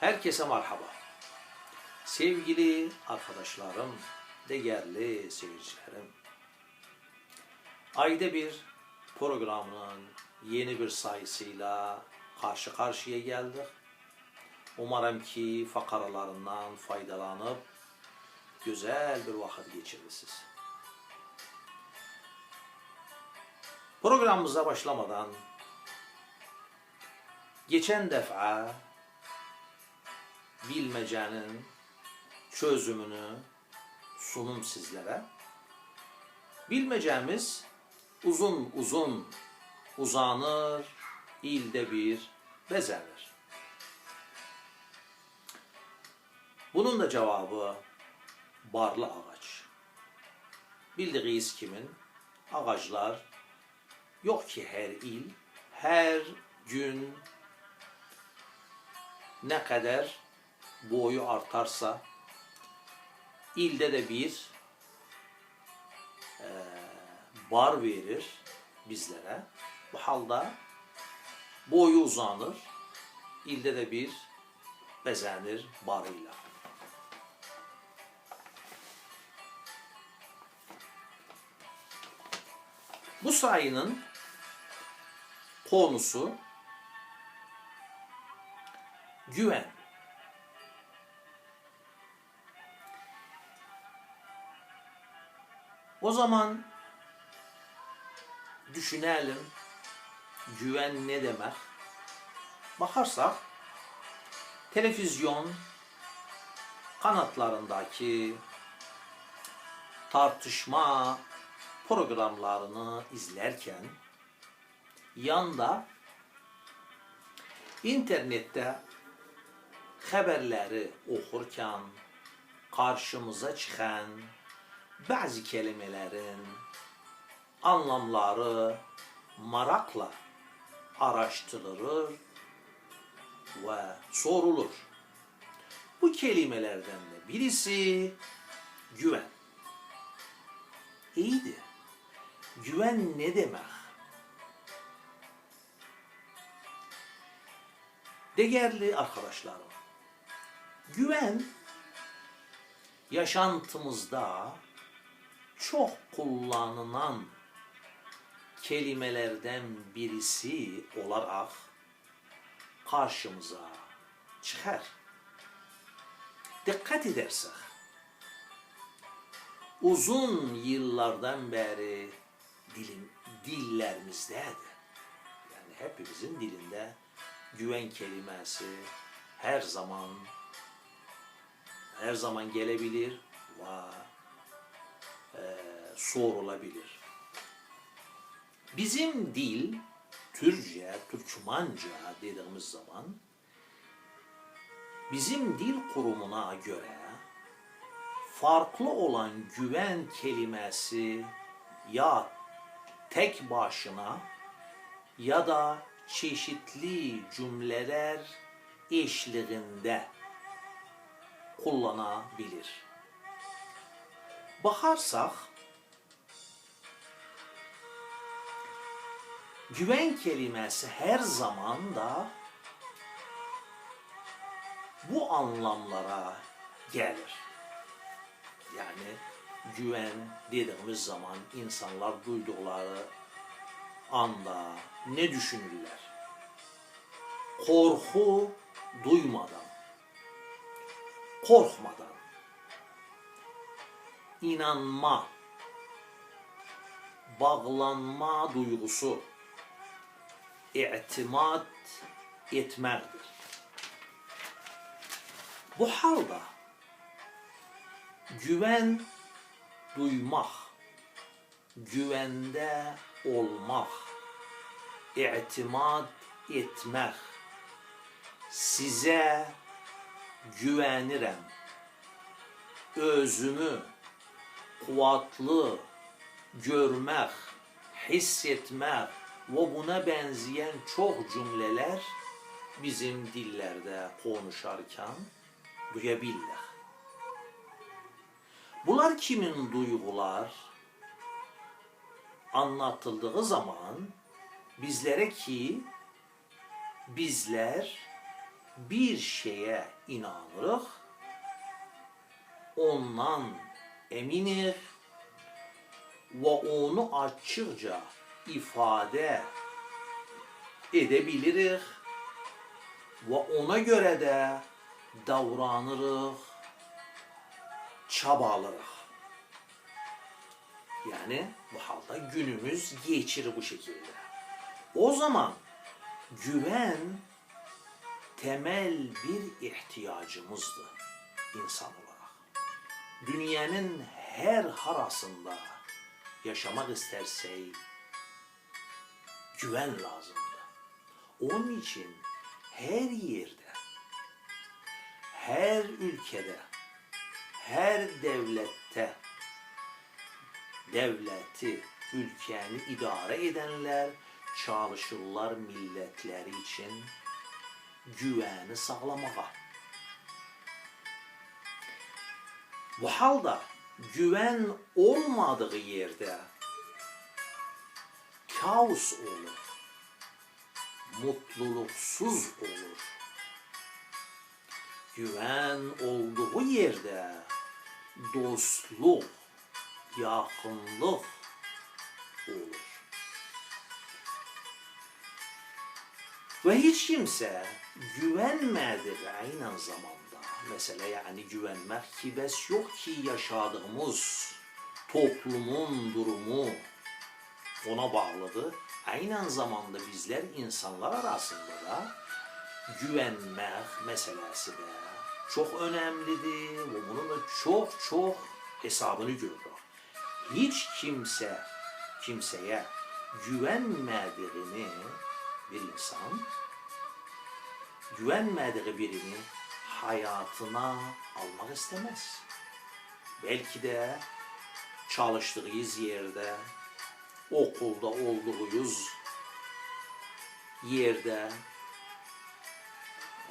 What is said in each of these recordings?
Herkese merhaba. Sevgili arkadaşlarım, değerli seyircilerim. Ayda bir programının yeni bir sayısıyla karşı karşıya geldik. Umarım ki fakaralarından faydalanıp güzel bir vakit geçirirsiniz. Programımıza başlamadan geçen defa bilmecenin çözümünü sunum sizlere. Bilmecemiz uzun uzun uzanır, ilde bir bezenir. Bunun da cevabı barlı ağaç. Bildiğiniz kimin? Ağaçlar yok ki her il, her gün ne kadar boyu artarsa ilde de bir eee, bar verir bizlere. Bu halde boyu uzanır, ilde de bir bezenir barıyla. Bu sayının konusu güven. O zaman düşünelim güven ne demek? Bakarsak televizyon kanatlarındaki tartışma programlarını izlerken yanda internette haberleri okurken karşımıza çıkan bazı kelimelerin anlamları marakla araştırılır ve sorulur. Bu kelimelerden de birisi güven. İyiydi. Güven ne demek? Değerli arkadaşlarım, güven yaşantımızda çok kullanılan kelimelerden birisi olarak karşımıza çıkar. Dikkat edersek, uzun yıllardan beri dilin, dillerimizdedir. Yani hepimizin dilinde güven kelimesi her zaman her zaman gelebilir e, sorulabilir. Bizim dil Türkçe, Türkmenca dediğimiz zaman bizim dil kurumuna göre farklı olan güven kelimesi ya tek başına ya da çeşitli cümleler eşliğinde kullanabilir. Bakarsak güven kelimesi her zaman da bu anlamlara gelir. Yani güven dediğimiz zaman insanlar duydukları anda ne düşünürler? Korku duymadan, korkmadan, inanma, bağlanma duygusu, itimat etmektir. Bu halde güven duymak, güvende olmak, itimat etmek, size güvenirim, özümü kuvvetli görmek, hissetmek ve buna benzeyen çok cümleler bizim dillerde konuşarken duyabilirler. Bunlar kimin duygular anlatıldığı zaman bizlere ki bizler bir şeye inanırıq, ondan eminik ve onu açıkça ifade edebiliriz ve ona göre de davranırıq, çabalarıq. Yani bu halde günümüz geçir bu şekilde. O zaman güven temel bir ihtiyacımızdı insan. Dünyanın her harasında yaşamak istersek güven lazımdı. Onun için her yerde, her ülkede, her devlette devleti, ülkeni idare edenler çalışırlar milletleri için güveni sağlamağa. Bu halde güven olmadığı yerde kaos olur, mutluluksuz olur. Güven olduğu yerde dostluk, yakınlık olur. Ve hiç kimse güvenmediği aynı zamanda mesela yani güvenmek ki bes yok ki yaşadığımız toplumun durumu ona bağlıdır. Aynı zamanda bizler insanlar arasında da güvenmek meselesi de çok önemlidir ve bunun da çok çok hesabını görürük. Hiç kimse kimseye güvenmediğini bir insan güvenmediği birini hayatına almak istemez. Belki de çalıştığımız yerde, okulda olduğumuz yerde,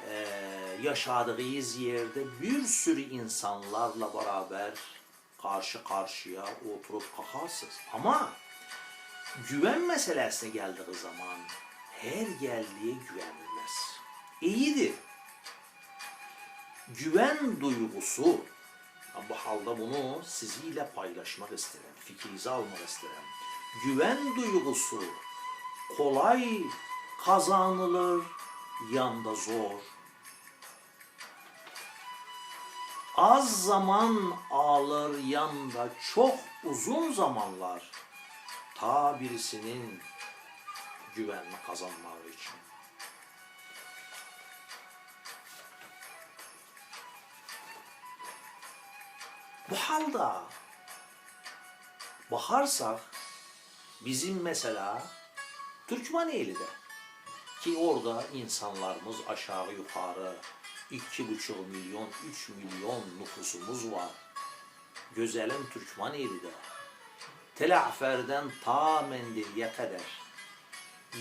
eee, yaşadığımız yerde bir sürü insanlarla beraber karşı karşıya oturup kakarsız. Ama güven meselesine geldiği zaman her geldiği güvenilmez. İyidir. Güven duygusu bu halde bunu sizinle paylaşmak isterim. Fikrinizi almak isterim. Güven duygusu kolay kazanılır, yanda zor. Az zaman alır yanda çok uzun zamanlar ta birisinin güvenini kazanmaları için. Bu halde bakarsak bizim mesela Türkmeniyeli'de ki orada insanlarımız aşağı yukarı iki buçuk milyon, üç milyon nüfusumuz var. Gözelim Türkmeniyeli'de. Telafer'den ta Mendil'ye kadar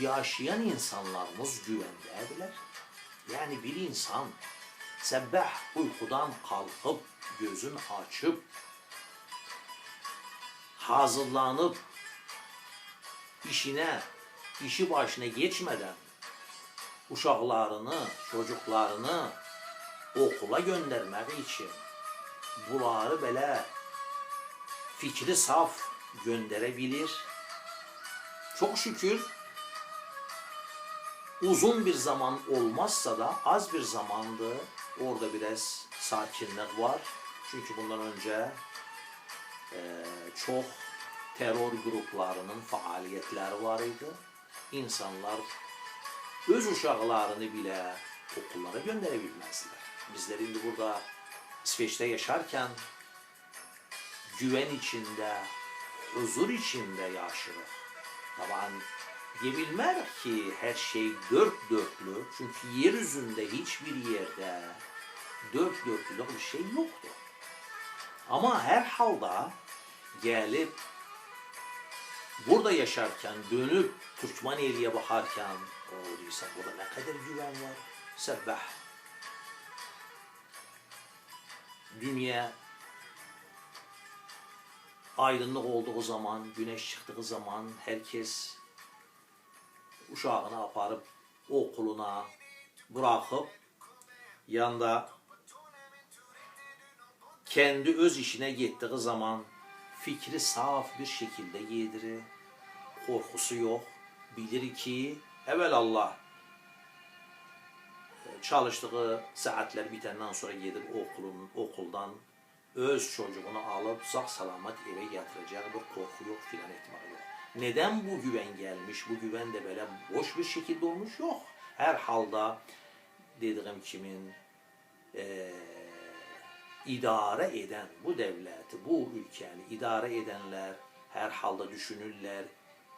yaşayan insanlarımız güvendeydiler. Yani bir insan sabah uykudan kalkıp gözün açıp hazırlanıp işine, işi başına geçmeden uşaqlarını, çocuklarını okula göndermek için bunları böyle fikri saf gönderebilir. Çok şükür uzun bir zaman olmazsa da az bir zamandı orada biraz sakinlik var. Çünkü bundan önce eee, çok terör gruplarının faaliyetleri var idi. İnsanlar öz uşaqlarını bile okullara gönderebilmezler. Bizler indi burada İsveç'te yaşarken güven içinde, huzur içinde yaşırıq. Taban diyebilmek ki her şey dört dörtlü. Çünkü yeryüzünde hiçbir yerde dört dörtlülük bir şey yoktu. Ama her halda gelip burada yaşarken dönüp Türkmeniyeli'ye bakarken o diyorsa burada ne kadar güven var. Sebbah. Dünya aydınlık olduğu zaman, güneş çıktığı zaman herkes uşağını aparıp okuluna bırakıp Yanda kendi öz işine gittiği zaman fikri saf bir şekilde yedirir. Korkusu yok. Bilir ki evvel Allah e, çalıştığı saatler bitenden sonra gidip okulun, okuldan öz çocuğunu alıp sağ salamet eve getirecek bir korku yok filan ihtimal yok. Neden bu güven gelmiş? Bu güven de böyle boş bir şekilde olmuş yok. Her halda dediğim kimin eee idare eden bu devleti, bu ülkeni idare edenler her halda düşünürler.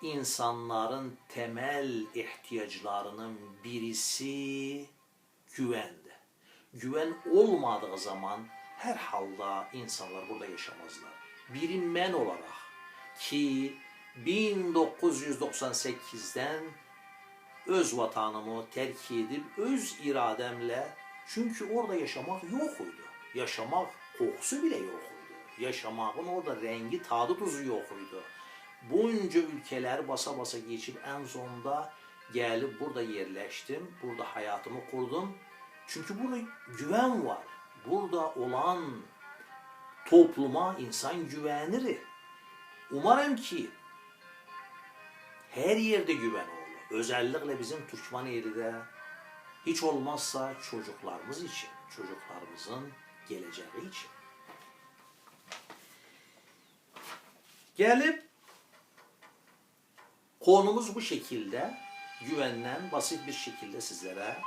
İnsanların temel ihtiyaçlarının birisi güvendi. Güven olmadığı zaman her halda insanlar burada yaşamazlar. Bilinmen olarak ki 1998'den öz vatanımı terk edip öz irademle çünkü orada yaşamak yok idi. Yaşamak kokusu bile yok idi. Yaşamakın orada rengi, tadı tuzu yok idi. Bunca ülkeler basa basa geçip en sonunda gelip burada yerleştim. Burada hayatımı kurdum. Çünkü burada güven var. Burada olan topluma insan güvenir. Umarım ki her yerde güven olur. Özellikle bizim Türkmeniyeli'de hiç olmazsa çocuklarımız için, çocuklarımızın geleceği için. Gelip konumuz bu şekilde güvenden basit bir şekilde sizlere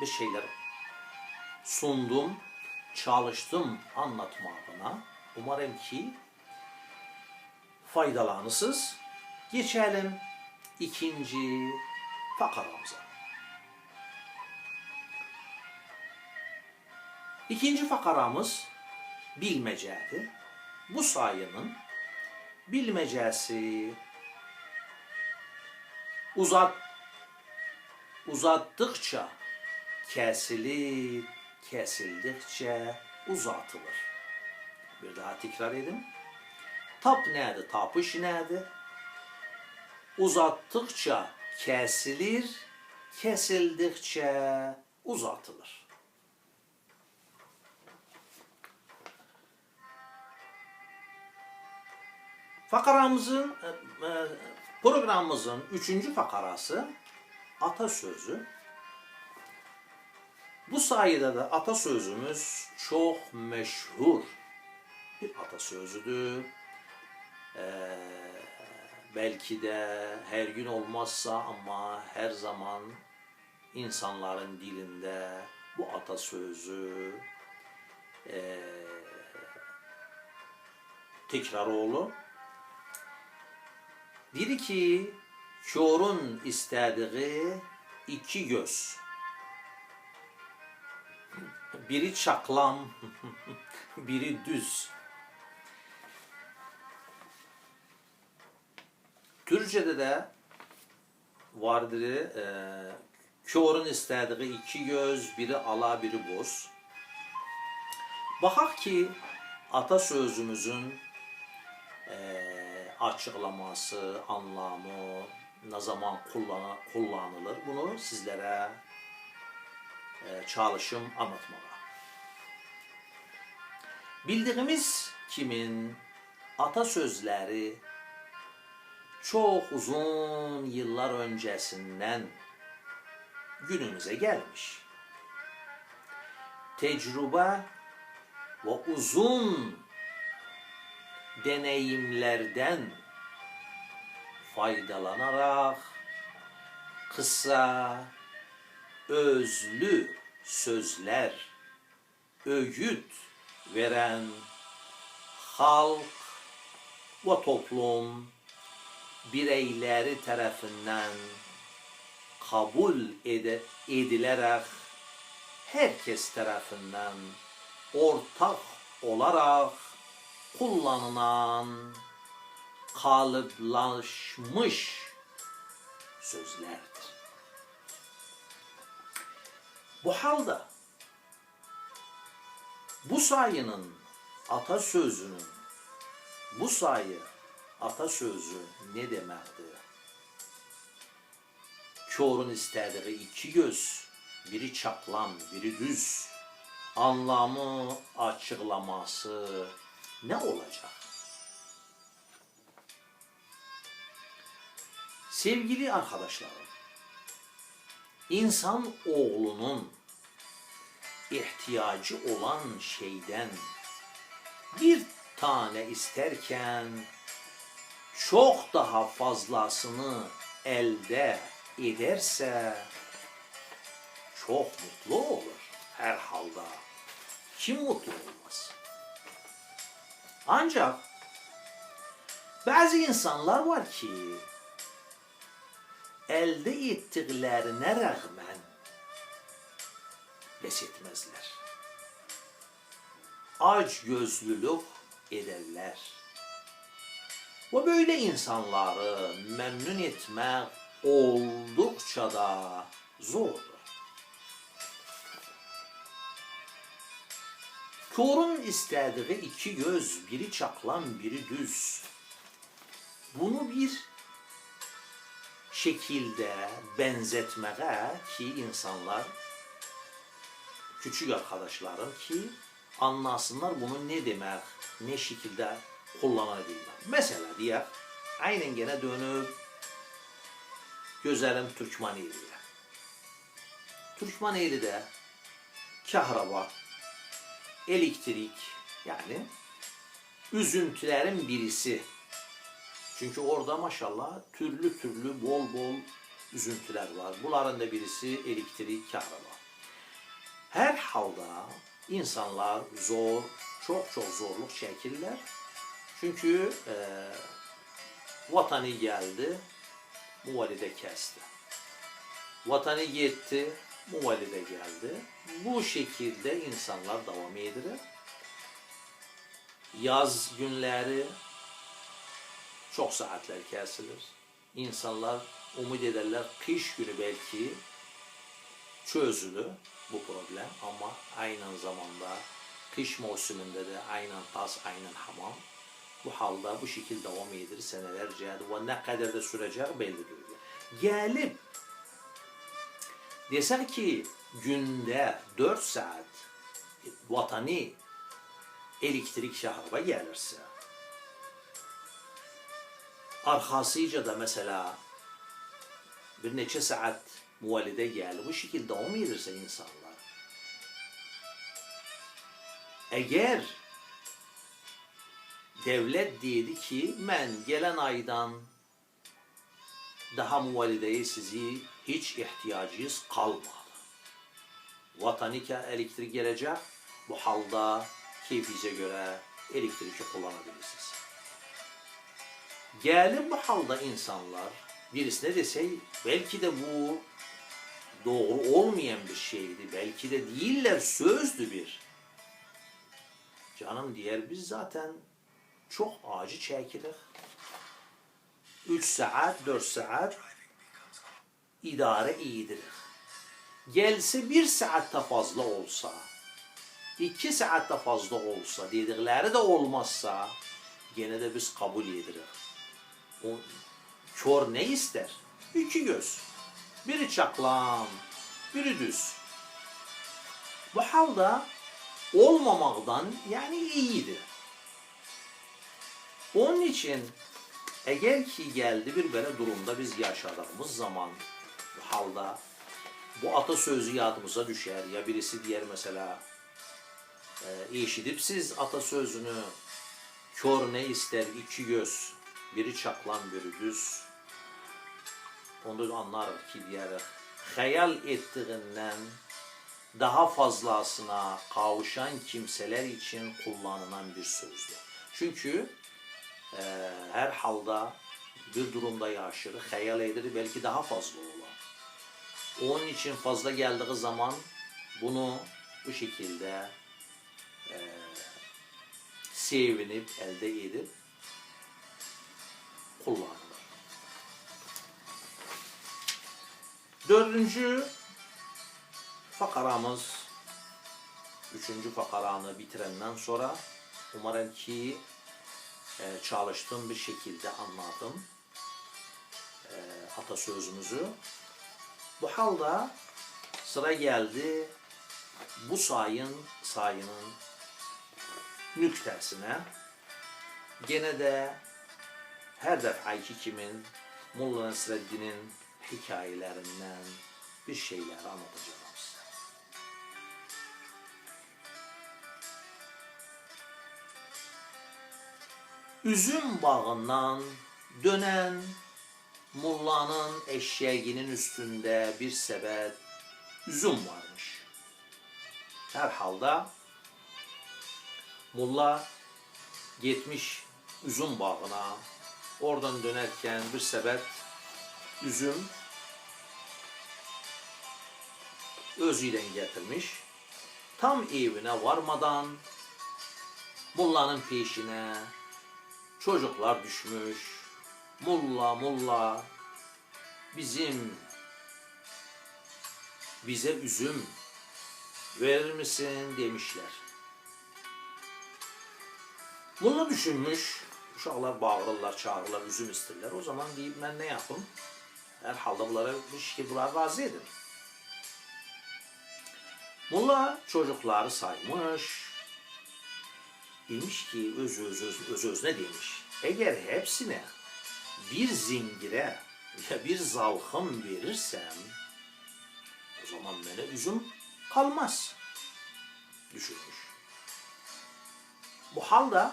bir şeyler sundum, çalıştım anlatmağına. Umarım ki faydalanırsınız. Geçelim ikinci fakaramıza. İkinci fakaramız bilmecedir. Bu sayının bilmecesi uzat uzattıkça kesilir, kesildikçe uzatılır. Bir daha tekrar edin. Tap nedir? Tapış nedir? Uzattıkça kesilir, kesildikçe uzatılır. Fakaramızın, e, e, programımızın üçüncü fakarası atasözü. Bu sayede de atasözümüz çok meşhur bir atasözüdür. Ee, belki de her gün olmazsa ama her zaman insanların dilinde bu atasözü e, tekrar olur. Dedi ki, körün istediği iki göz. Biri çaklam, biri düz. Türkçe'de de vardır, e, körün istediği iki göz, biri ala, biri boz. Bakak ki atasözümüzün e, açıklaması, anlamı, ne zaman kullan kullanılır bunu sizlere e, çalışım anlatmaya. Bildiğimiz kimin atasözleri çok uzun yıllar öncesinden günümüze gelmiş. Tecrübe ve uzun deneyimlerden faydalanarak kısa, özlü sözler, öğüt veren halk ve toplum bireyleri tarafından kabul ed- edilerek herkes tarafından ortak olarak kullanılan kalıplaşmış sözlerdir. Bu halde bu sayının atasözünün bu sayı atasözü ne demektir? Körün istediği iki göz, biri çaplan, biri düz. Anlamı, açıklaması ne olacak? Sevgili arkadaşlarım, insan oğlunun ihtiyacı olan şeyden bir tane isterken çok daha fazlasını elde ederse çok mutlu olur her halde. Kim mutlu olmaz? Ancak bazı insanlar var ki elde ettiklerine rağmen pes etmezler. Aç gözlülük ederler. Ve böyle insanları memnun etmek oldukça da zordur. Körün istediği iki göz, biri çaklan, biri düz. Bunu bir şekilde benzetmeye ki insanlar küçük arkadaşlarım ki anlasınlar bunu ne demek, ne şekilde kullanabilirler. Mesela diye aynen gene dönüp gözlerim Türkmeniyeli'ye. Türkmeniyeli'de kahraba, elektrik yani üzüntülerin birisi. Çünkü orada maşallah türlü türlü bol bol üzüntüler var. Bunların da birisi elektrik, kahraba. Her halda insanlar zor, çok çok zorluk çekirler. Çünkü e, vatanı geldi, muvalide kesti. Vatanı gitti, muvalide geldi. Bu şekilde insanlar devam edilir. Yaz günleri çok saatler kesilir. İnsanlar umut ederler kış günü belki çözülür bu problem ama aynı zamanda kış mevsiminde de aynen tas, aynen hamam. Bu halde bu şekilde devam edir senelerce ve ne kadar da sürecek belli değil. Gelip desek ki günde 4 saat vatani elektrik şahaba gelirse arkasıca da mesela bir neçe saat muvalide geldi. Bu şekilde devam edirse insanlar eğer devlet dedi ki ben gelen aydan daha muvalideye sizi hiç ihtiyacınız kalmadı. Vatanika elektrik gelecek. Bu halda keyfinize göre elektriği kullanabilirsiniz. Gelin bu halda insanlar birisine dese belki de bu doğru olmayan bir şeydi. Belki de değiller sözdü bir. Canım diğer biz zaten çok acı çekilir. 3 saat, 4 saat idare iyidir. Gelse bir saatte fazla olsa, iki saatte fazla olsa, dedikleri de olmazsa gene de biz kabul ederiz. O kör ne ister? İki göz. Biri çaklan, biri düz. Bu halde olmamaktan yani iyidir. Onun için eğer ki geldi bir böyle durumda biz yaşadığımız zaman halda bu atasözü yadımıza düşer ya birisi diğer mesela e, eşidip siz atasözünü kör ne ister iki göz biri çaklan biri düz onu anlar ki diğer hayal ettiğinden daha fazlasına kavuşan kimseler için kullanılan bir sözdür. Çünkü e, her halda bir durumda yaşır, hayal eder belki daha fazla olur. Onun için fazla geldiği zaman bunu bu şekilde e, sevinip elde edip kullanılır. Dördüncü fakaramız, üçüncü fakaranı bitirenden sonra umarım ki e, çalıştığım bir şekilde anladım e, atasözümüzü. Bu halde sıra geldi bu sayın sayının nüktesine. Gene de her defaki kimin Molla Nasreddin'in hikayelerinden bir şeyler anlatacağım Üzüm bağından dönen mullanın eşeğinin üstünde bir sebet üzüm varmış. Herhalde mulla gitmiş üzüm bağına. Oradan dönerken bir sebet üzüm özüyle getirmiş. Tam evine varmadan mullanın peşine çocuklar düşmüş. Mulla mulla bizim bize üzüm verir misin demişler. Mulla düşünmüş. Uşaqlar bağırırlar, çağırırlar, üzüm isterler. O zaman deyip ben ne yapım? Herhalde bunlara bir şekilde bunları razı edin. Mulla çocukları saymış. Demiş ki öz öz öz, öz özne demiş. Eğer hepsine bir zingire ya bir zalhım verirsem o zaman bana üzüm kalmaz. Düşünmüş. Bu halde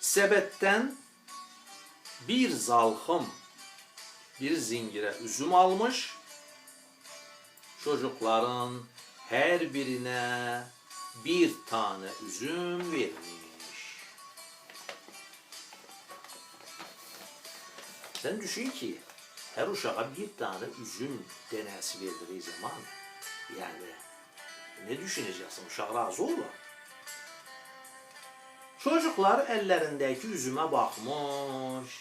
sebetten bir zalhım bir zingire üzüm almış çocukların her birine bir tane üzüm vermiş. Sen düşün ki her uşağa bir tane üzüm denesi verdiği zaman yani ne düşüneceksin? Uşak razı olur. Çocuklar ellerindeki üzüme bakmış.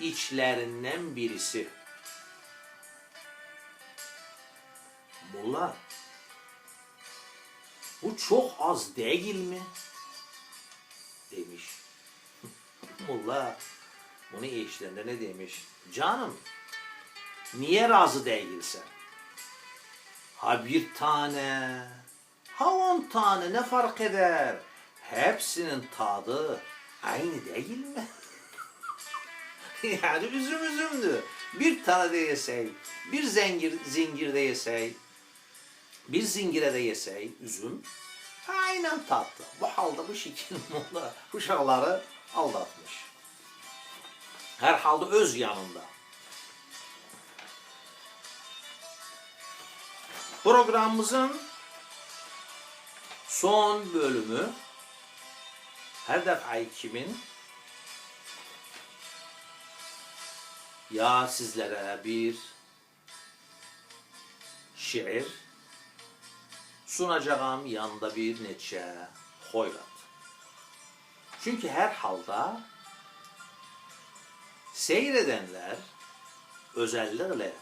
İçlerinden birisi Molla bu çok az değil mi? Demiş. Molla bunu eşlerinde ne demiş? Canım niye razı değilsen? Ha bir tane, ha on tane ne fark eder? Hepsinin tadı aynı değil mi? yani üzüm üzümdü. Bir tane de yesey, bir zengir, zingir de yesey, bir zingire de yesey üzüm aynen tatlı. Bu halde bu şekil molla uşakları aldatmış. Herhalde öz yanında. Programımızın son bölümü her defa kimin ya sizlere bir şiir sunacağım yanında bir neçe hoyrat. Çünkü her halda seyredenler özellikle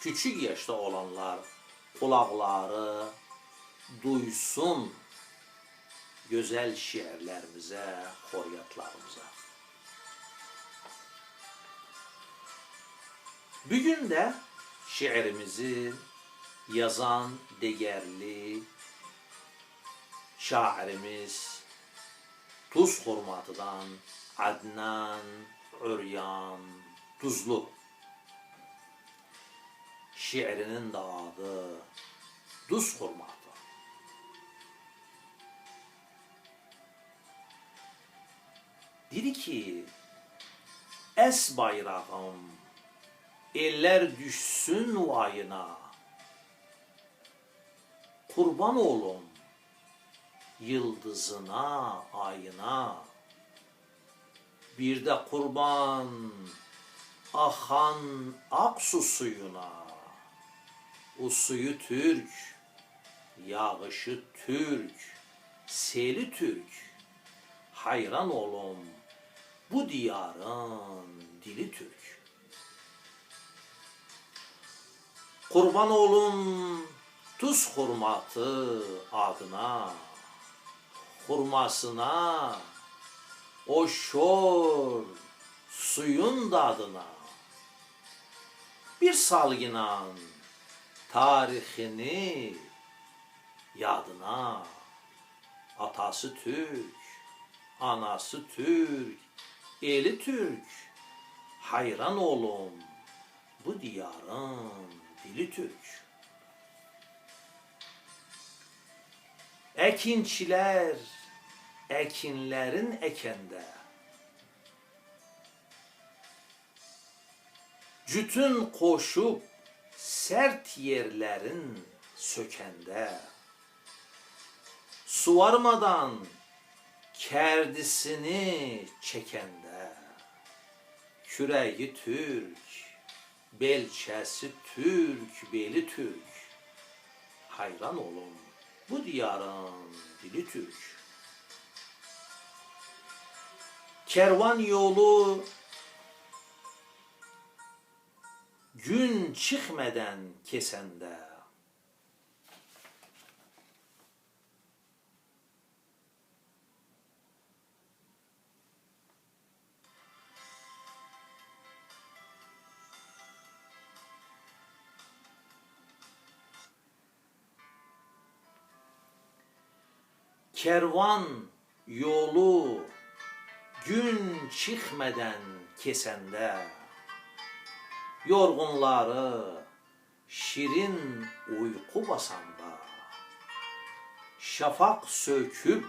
küçük yaşta olanlar kulakları duysun güzel şiirlerimize, horyatlarımıza. Bugün de şiirimizi yazan değerli şairimiz Tuz Hurmatı'dan Adnan Üryan Tuzlu. Şiirinin de adı Tuz Hurmatı. Dedi ki Es bayrağım eller düşsün vayına kurban olum yıldızına, ayına. Bir de kurban ahan aksu suyuna. O suyu Türk, yağışı Türk, seli Türk. Hayran olum bu diyarın dili Türk. Kurban olum tuz hurmatı adına, hurmasına, o şor suyun dadına. bir salgınan tarihini yadına atası Türk, anası Türk, eli Türk. Hayran olum bu diyarın dili Türk. Ekinçiler ekinlerin ekende. Cütün koşup sert yerlerin sökende. Suvarmadan kerdisini çekende. Küreği Türk, belçesi Türk, beli Türk. Hayran olun bu diyarın dili Türk. Kervan yolu gün çıkmadan kesende kervan yolu gün çıkmadan kesende. Yorgunları şirin uyku basanda. Şafak söküp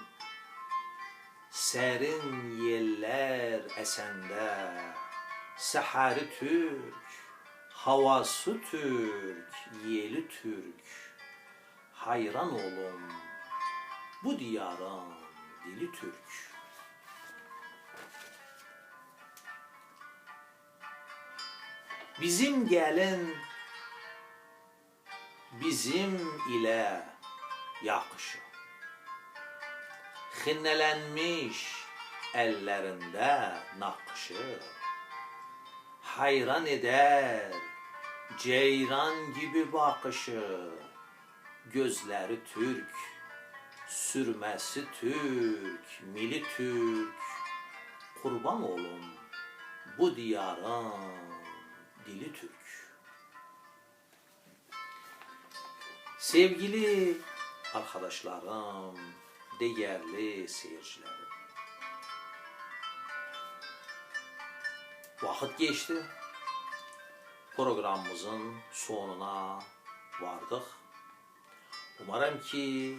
serin yeller esende. Sehari Türk havası Türk yeli Türk. Hayran olun bu diyarın dili Türk Bizim gelin bizim ile yakışı. Xinnelenmiş ellerinde nakışı. Hayran eder ceyran gibi bakışı. Gözleri Türk, sürmesi Türk, mili Türk. Kurban olun bu diyarın dili Türk. Sevgili arkadaşlarım, değerli seyircilerim. Vakit geçti. Programımızın sonuna vardık. Umarım ki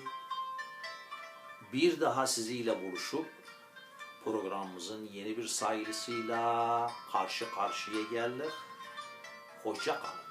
bir daha sizinle buluşup programımızın yeni bir sayısıyla karşı karşıya geldik. Hoşça kalın.